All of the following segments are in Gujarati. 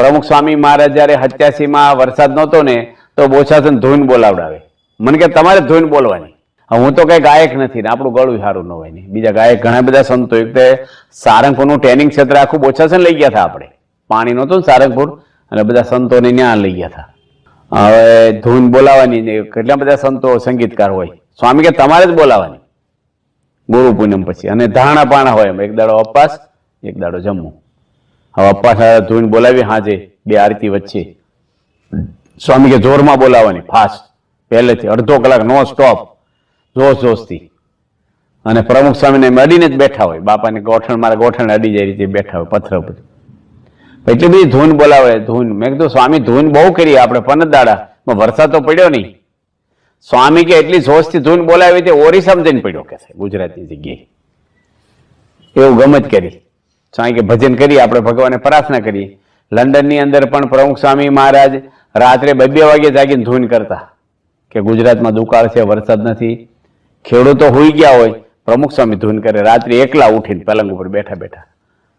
પ્રમુખ સ્વામી મહારાજ જયારે હત્યાસીમાં વરસાદ નહોતો ને, તો બોછાસન ધૂન બોલાવડાવે. મને કે તમારે ધૂન બોલવાની. હું તો કઈ ગાયક નથી ને, આપણું ગળું સારું ન હોય ને. બીજા ગાયક ઘણા બધા સંતો એક સારંગપુરનું ટ્રેનિંગ ક્ષેત્ર આખું બોછાસન લઈ ગયા હતા આપણે. પાણી નહોતું ને સારંગપુર, અને બધા સંતોને ત્યાં લઈ ગયા હતા હવે ધૂન બોલાવાની કેટલા બધા સંતો સંગીતકાર હોય. સ્વામી કે તમારે જ બોલાવાની ગુરુ પૂનમ પછી. અને ધાણા પાણા હોય એક દાડો અપાસ, એક દાડો જમવું. હવે અપ્પા હારે ધૂન બોલાવી, હાજે બે આરતી વચ્ચે. સ્વામી કે જોરમાં બોલાવાની ફાસ્ટ પહેલેથી અડધો કલાક નો સ્ટોપ જોશ જોશથી અને પ્રમુખ સ્વામીને અડીને જ બેઠા હોય. બાપાને ગોઠણ, મારા ગોઠણ અડી જાય રીતે બેઠા હોય, પથ્થર ઉપર. એટલી બધી ધૂન બોલાવે, ધૂન. મેં કીધું, સ્વામી, ધૂન બહુ કરી, આપણે પનત દાડા વરસાદ તો પડ્યો નહીં. સ્વામી કે એટલી જોશથી ધૂન બોલાવી તે ઓરી સમજીને પડ્યો, કે ગુજરાતી જગ્યાએ. એવું ગમત કરી. સ્વામી કે ભજન કરી આપણે ભગવાને પ્રાર્થના કરીએ. લંડનની અંદર પણ પ્રમુખ સ્વામી મહારાજ રાત્રે બે બે વાગે જાગીને ધૂન કરતા. કે ગુજરાતમાં દુકાળ છે, વરસાદ નથી. ખેડૂતો હોઈ ગયા હોય, પ્રમુખ સ્વામી ધૂન કરે. રાત્રે એકલા ઉઠીને પલંગ ઉપર બેઠા બેઠા.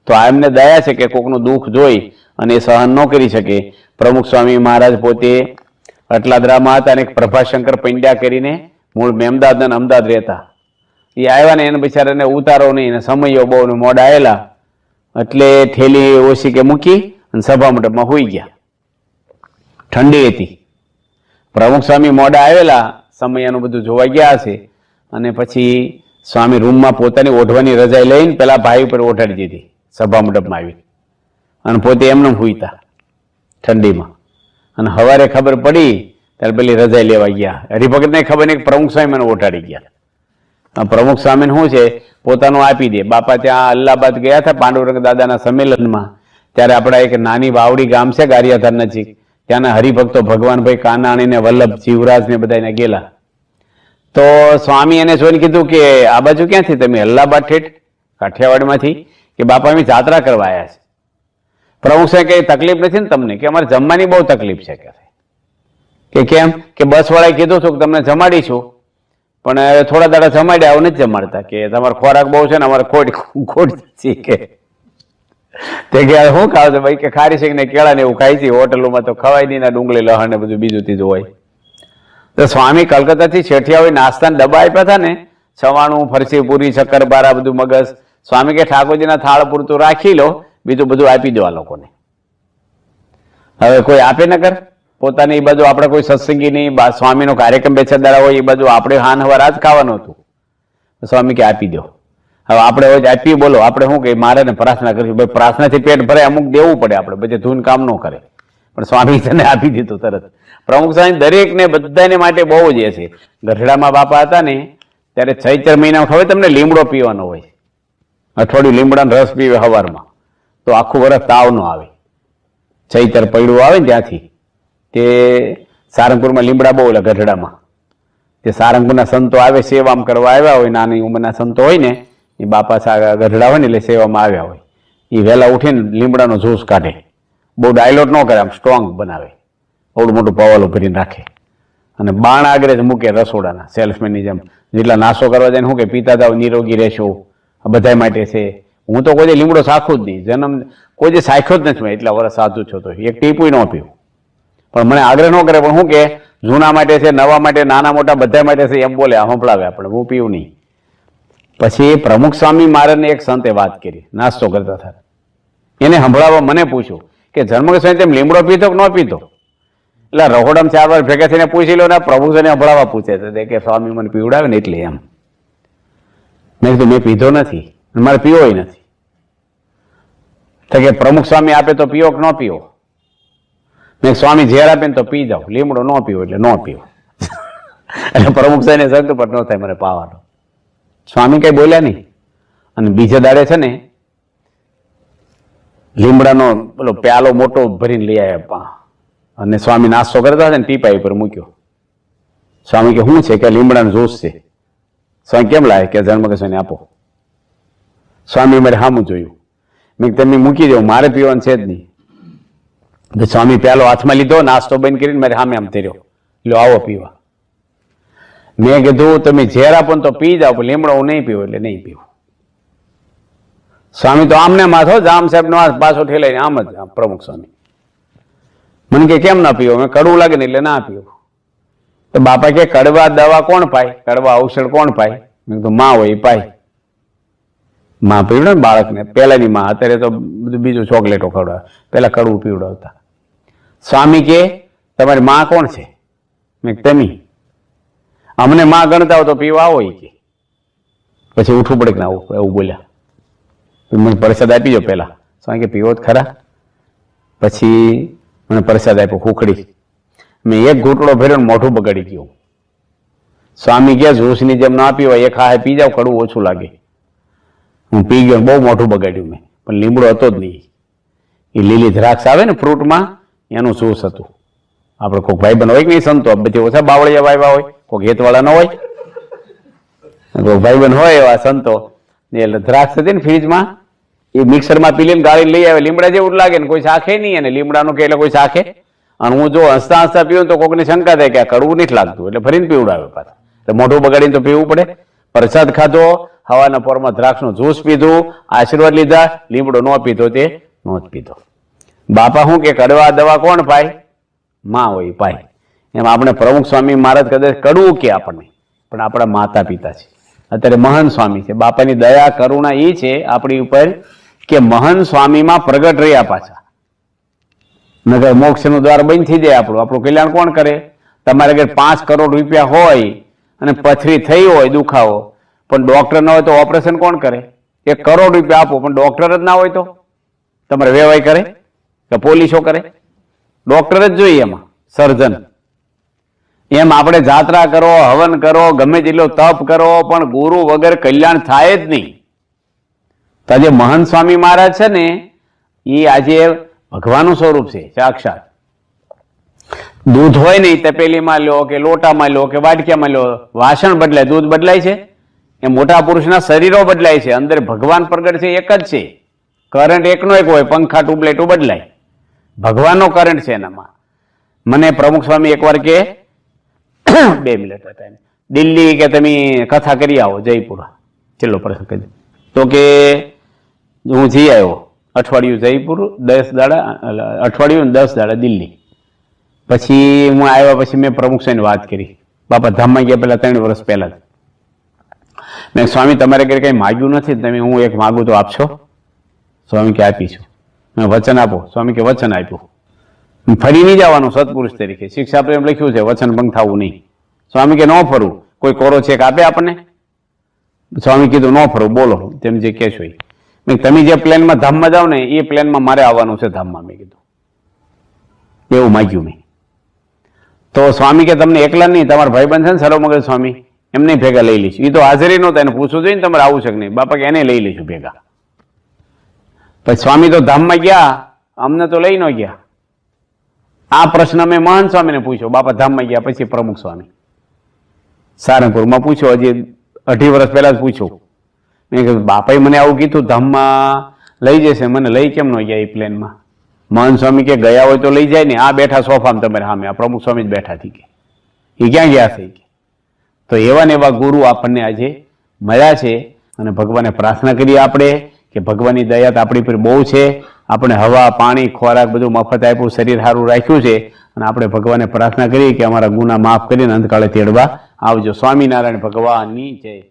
તો આ એમને દયા છે કે કોકનું દુઃખ જોઈ અને એ સહન ન કરી શકે. પ્રમુખ સ્વામી મહારાજ પોતે અટલાદરામાં હતા અને પ્રભાશંકર પંડ્યા કરીને મૂળ મેમદાદ અને અમદાવાદ રહેતા. એ આવ્યા ને એને બિચારાને ઉતારો નહીં અને સમયો બહુ મોડા આવેલા. એટલે થેલી ઓછી કે મૂકી અને સભા મંડપમાં હોઈ ગયા. ઠંડી હતી. પ્રમુખ સ્વામી મોડા આવેલા, સમયાનું બધું જોવા ગયા હશે. અને પછી સ્વામી રૂમમાં પોતાની ઓઢવાની રજાઈ લઈને પેલા ભાઈ ઉપર ઓઢાડી દીધી, સભા મંડપમાં આવી અને પોતે એમને હુઈતા, ઠંડીમાં. અને હવારે ખબર પડી, ત્યારે પેલી રજાઈ લેવા ગયા. હરિભગતને ખબર નહીં પ્રમુખ સ્વામી મને ઓઢાડી ગયા. પ્રમુખ સ્વામીને શું છે? પોતાનું આપી દે. બાપા ત્યાં અલ્હાબાદ ગયા હતા પાંડુરંગ દાદાના સંમેલનમાં. ત્યારે આપણા એક નાની વાવડી ગામ છે ગારિયાધાર નજીક. ત્યાંના હરિભક્તો ભગવાનભાઈ કાનાણી ને વલ્લભ જીવરાજ ને બધા ગયેલા. તો સ્વામી એને જોઈને કીધું કે, આ બાજુ ક્યાંથી? તમે અલ્હાબાદ ઠેઠ? કાઠિયાવાડમાંથી? કે બાપા, અમે જાત્રા કરવા આવ્યા છે. પ્રમુખ સાહેબ કઈ તકલીફ નથી ને તમને? કે અમારે જમવાની બહુ તકલીફ છે. કે કેમ? કે બસ વાળાએ કીધું હતું કે, તમને જમાડીશું. પણ હવે થોડા દાડા જમાડ્યા આવું નથી જમાડતા કે તમારો ખોરાક બહુ છે ને અમારે ખોટ ખોટ છે કે. તે કે શું ખાવ છો? ભાઈ કે ખારી છે ને કેળા ને એવું ખાય છે. હોટલોમાં તો ખવાય નહીં ના ડુંગળી, લહણ ને બધું બીજું ત્રીજું હોય. તો સ્વામી કલકત્તાથી શેઠિયા હોય નાસ્તાના ડબ્બા આપ્યા હતા ને? સવાણું ફરસી પૂરી શક્કરપારા બધું મગજ. સ્વામી કે ઠાકોરજીના થાળ પૂરતું રાખી લો, બીજું બધું આપી દો આ લોકોને. હવે કોઈ આપે ન કર પોતાની એ બાજુ આપણે કોઈ સત્સંગી નહીં સ્વામીનો કાર્યક્રમ બે દાડા હોય એ બાજુ આપણે હાન હવાર જ ખાવાનું હતું. સ્વામી કે આપી દો. હવે આપણે હોય આપીએ બોલો, આપણે શું કે મારે ને પ્રાર્થના કરીશું ભાઈ, પ્રાર્થનાથી પેટ ભરે અમુક દેવું પડે આપણે પછી ધૂન કામ ન કરે. પણ સ્વામી તને આપી દીધું તરત. પ્રમુખ સ્વામી દરેકને બધાને માટે બહુ જ એ છે. ગઢડામાં બાપા હતા ને, ત્યારે ચૈત્ર મહિનામાં ખબર તમને લીમડો પીવાનો હોય. અઠવાડિયું લીમડાનો રસ પીવે સવારમાં તો આખું વરસ તાવ ન આવે. ચૈતર પૈડું આવે ને ત્યાંથી. તે સારંગપુરમાં લીમડા બહુ ઓલા ગઢડામાં. તે સારંગપુરના સંતો આવે, સેવામાં કરવા આવ્યા હોય, નાની ઉંમરના સંતો હોય ને, એ બાપા ગઢડા હોય ને, એટલે સેવામાં આવ્યા હોય. એ વહેલા ઉઠીને લીમડાનો જૂસ કાઢે. બહુ ડાયલોટ ન કરે, આમ સ્ટ્રોંગ બનાવે. બહુ મોટું પવાલું ભરીને રાખે. અને બાણ આગળ જ મૂકે રસોડાના સેલ્સમેનની જેમ. જેટલા નાશો કરવા જાય ને, શું કે, પીતા જાવ નિરોગી રહેશો. બધા માટે છે. હું તો કોઈ લીમડો સાખું જ નહીં. જન્મ, કોઈ સાખ્યો જ નથી એટલા વર્ષ સાચું છો તો. એક ટીપુય ન પીવું. પણ મને આગ્રહ ન કરે, પણ શું કે જૂના માટે છે, નવા માટે, નાના મોટા બધા માટે છે, એમ બોલે સંભળાવે આપણે, હું પીવું નહીં. પછી પ્રમુખ સ્વામી મહારાજને એક સંતે વાત કરી, નાસ્તો કરતા હતા. એને સંભળાવવા મને પૂછ્યું કે જન્મ સ્વામી, તેમ લીમડો પીતો કે ન પીતો એટલે રહોડમ ચાર વાર ભેગા થઈને પૂછી લો ને પ્રભુજીને સંભળાવવા પૂછે છે. કે, સ્વામી, મને પીવડાવે ને એટલે એમ. મેં કીધું, મેં પીધો નથી મારે પીવો નથી. તો કે, પ્રમુખ સ્વામી આપે તો પીવો કે ન પીવો? મેં સ્વામી ઝેર આપે ને તો પી જાઓ લીમડો ન પીવો એટલે ન પીવો. એટલે પ્રમુખ સાહેબને સંત પર ન થાય મને પાવાનો. સ્વામી કઈ બોલ્યા નહીં. અને બીજે દાડે છે ને લીમડાનો પેલો પ્યાલો મોટો ભરીને લઈ આવ્યા અને સ્વામી નાસ્તો કરતા હતા ને ટીપાઈ ઉપર મૂક્યો. સ્વામી કે, શું છે? કે લીમડાનો જોશ છે. સ્વામી કેમ લાવે કે જન્મ કે આપો. સ્વામી મારે સામું જોયું. મેં તેમની મૂકી દઉં મારે પીવાનું છે જ નહીં. સ્વામી પ્યાલો હાથમાં લીધો, નાસ્તો બંધ કરીને મારે સામે આમ તેર્યો લો આવો પીવા. મેં કીધું, તમે ઝેર આપો તો પી જાઓ લીમડો હું નહીં પીવું એટલે નહીં પીવું. સ્વામી તો આમને માથો જામ સાહેબ નો હાથ પાછો ઠેલાઈને આમ જ પ્રમુખ સ્વામી. મને કે, કેમ ના પીવો? મેં કડવું લાગે ને એટલે ના પીવું. તો બાપા કે, કડવા દવા કોણ પાય? કડવા ઔષધ કોણ પાય? મેં કીધું, માં હોય પાય. માં પીવડે ને બાળકને. પહેલાની માં, અત્યારે તો બધું બીજું ચોકલેટો ખવડાવે. પહેલા કડવું પીવડાવતા. સ્વામી કે, તમારી માં કોણ છે? મેં તમે. અમને માં ગણતા હો તો પીવા આવો કે. પછી ઉઠવું પડે કે ના એવું બોલ્યા. મને પ્રસાદ આપી દો પહેલા. સ્વામી કે, પીવો જ ખરા. પછી મને પ્રસાદ આપ્યો, ખુખડી. મેં એક ઘૂંટડો ને મોઢું બગાડી ગયું. સ્વામી કે જોશની જેમ ના પીવા એક હાય પી જાવ કડવું ઓછું લાગે. હું પી ગયો બહુ મોઢું બગાડ્યું મેં. પણ લીમડો હતો જ નહીં. એ લીલી દ્રાક્ષ આવે ને ફ્રૂટમાં એનું જ્યુસ હતું આપણે કોઈક બન હોય કે નહીં સંતો? બધી ઓછા બાવળિયા વાવ્યા હોય. કોઈક હેતવાળા ન હોય. કોઈક બન હોય એવા સંતો. એટલે દ્રાક્ષ હતી ને ફ્રીજમાં, એ મિક્સરમાં પી લઈને ગાળી લઈ આવે. લીમડા જેવું લાગે ને કોઈ શાખે નહીં અને લીમડાનું કે એટલે કોઈ શાખે. અને હું જો હસતા હસતા પીવું તો કોકને શંકા થાય કે આ કડવું નથી લાગતું. એટલે ફરીને પીવડાવે પાછા. એટલે મોઢું બગાડીને તો પીવું પડે. પ્રસાદ ખાધો, હવાના પોરમાં દ્રાક્ષનું જ્યુસ પીધું, આશીર્વાદ લીધા, લીમડો ન પીધો તે નો જ પીધો. બાપા શું કે કડવા દવા કોણ પાય? માં હોય પાય. એમ આપણે પ્રમુખ સ્વામી મહારાજ કદાચ કડવું કે આપણને. પણ આપણા માતા પિતા છે. અત્યારે મહાન સ્વામી છે. બાપાની દયા, કરુણા એ છે આપણી ઉપર કે મહાન સ્વામીમાં પ્રગટ રહ્યા પાછા. નગર મોક્ષનું દ્વાર બંધ થઈ જાય આપણું. આપણું કલ્યાણ કોણ કરે? તમારે આગળ પાંચ કરોડ રૂપિયા હોય અને પથરી થઈ હોય દુખાવો, પણ ડોક્ટર ન હોય તો ઓપરેશન કોણ કરે? એક કરોડ રૂપિયા આપો, પણ ડોક્ટર જ ના હોય તો? તમારે વેવાય કરે? કે પોલીસો કરે? ડોક્ટર જ જોઈએ એમાં, સર્જન. એમ આપણે જાત્રા કરો, હવન કરો, ગમે તેટલો તપ કરો, પણ ગુરુ વગર કલ્યાણ થાય જ નહીં. તો આજે મહંત સ્વામી મહારાજ છે ને, એ આજે ભગવાનનું સ્વરૂપ છે, સાક્ષાત. દૂધ હોય નહીં તપેલીમાં લો કે લોટામાં લો કે વાટક્યામાં લો વાસણ બદલાય, દૂધ બદલાય છે? એ મોટા પુરુષના શરીરો બદલાય છે, અંદર ભગવાન પ્રગટ છે, એક જ છે. કરંટ એકનો એક હોય, પંખા, ટ્યુબલાઇટો બદલાય. ભગવાનનો કરંટ છે એનામાં. મને પ્રમુખ સ્વામી એકવાર કે, બે મિનિટ હતા. દિલ્હી કે તમે કથા કરી આવો, જયપુર. છેલ્લો પ્રસંગ કહી તો કે, હું જઈ આવ્યો, અઠવાડિયું જયપુર, દસ દાડા અઠવાડિયું દસ દાડા દિલ્હી. પછી હું આવ્યા પછી મેં પ્રમુખ સ્વામીની વાત કરી. બાપા, ધામમાં ગયા પહેલાં ત્રણ વર્ષ પહેલાં મેં સ્વામી, તમારે ઘરે કંઈ માગ્યું નથી? તમે હું એક માગું તો આપશો? સ્વામી કે આપીશું વચન આપો. સ્વામી કે વચન આપ્યું. ફરી નહીં જવાનું સત્પુરુષ તરીકે. શિક્ષા પ્રેમ લખ્યું છે, વચન ભંગ થવું નહીં. સ્વામી કે ન ફરવું કોઈ કોરો ચેક આપે આપણને? સ્વામી કીધું, ન ફરવું બોલો, તેમ જે કહેશો એ. તમે જે પ્લેનમાં ધામમાં જાઓ ને, એ પ્લેનમાં મારે આવવાનું છે ધામમાં. મેં કીધું. એવું માગ્યું મેં. તો સ્વામી કે તમને એકલા નહીં, તમારા ભાઈબંધ છે ને સર્વમગજ સ્વામી, એમને ભેગા લઈ લઈશું. એ તો હાજરી નહોતા, એને પૂછવું જોઈએ ને, તમારે આવું છે કે નહીં? બાપા કે એને લઈ લઈશું ભેગા. પછી સ્વામી તો ધામમાં ગયા, અમને તો લઈ ન ગયા. આ પ્રશ્ન મેં મહાન સ્વામીને પૂછ્યો, બાપા ધામમાં ગયા પછી પ્રમુખ સ્વામી. સારંગપુરમાં પૂછ્યો, હજી અઢી વર્ષ પહેલા જ પૂછ્યું. મેં કીધું, બાપાએ મને આવું કીધું, ધામમાં લઈ જશે, મને લઈ કેમ ન ગયા એ પ્લેનમાં? મહાન સ્વામી કે, ગયા હોય તો લઈ જાય ને, આ બેઠા સોફામાં તમારે સામે. આ પ્રમુખ સ્વામી જ બેઠા થઈ કે. એ ક્યાં ગયા છે? ઈ કે તો એવા ને એવા ગુરુ આપણને આજે મળ્યા છે અને ભગવાને પ્રાર્થના કરીએ આપણે. કે ભગવાનની દયા તો આપણી પર બહુ છે. આપણે હવા, પાણી, ખોરાક બધું મફત આપ્યું, શરીર સારું રાખ્યું છે. અને આપણે ભગવાને પ્રાર્થના કરીએ કે અમારા ગુના માફ કરીને અંતકાળે તેડવા આવજો. સ્વામિનારાયણ ભગવાનની જય.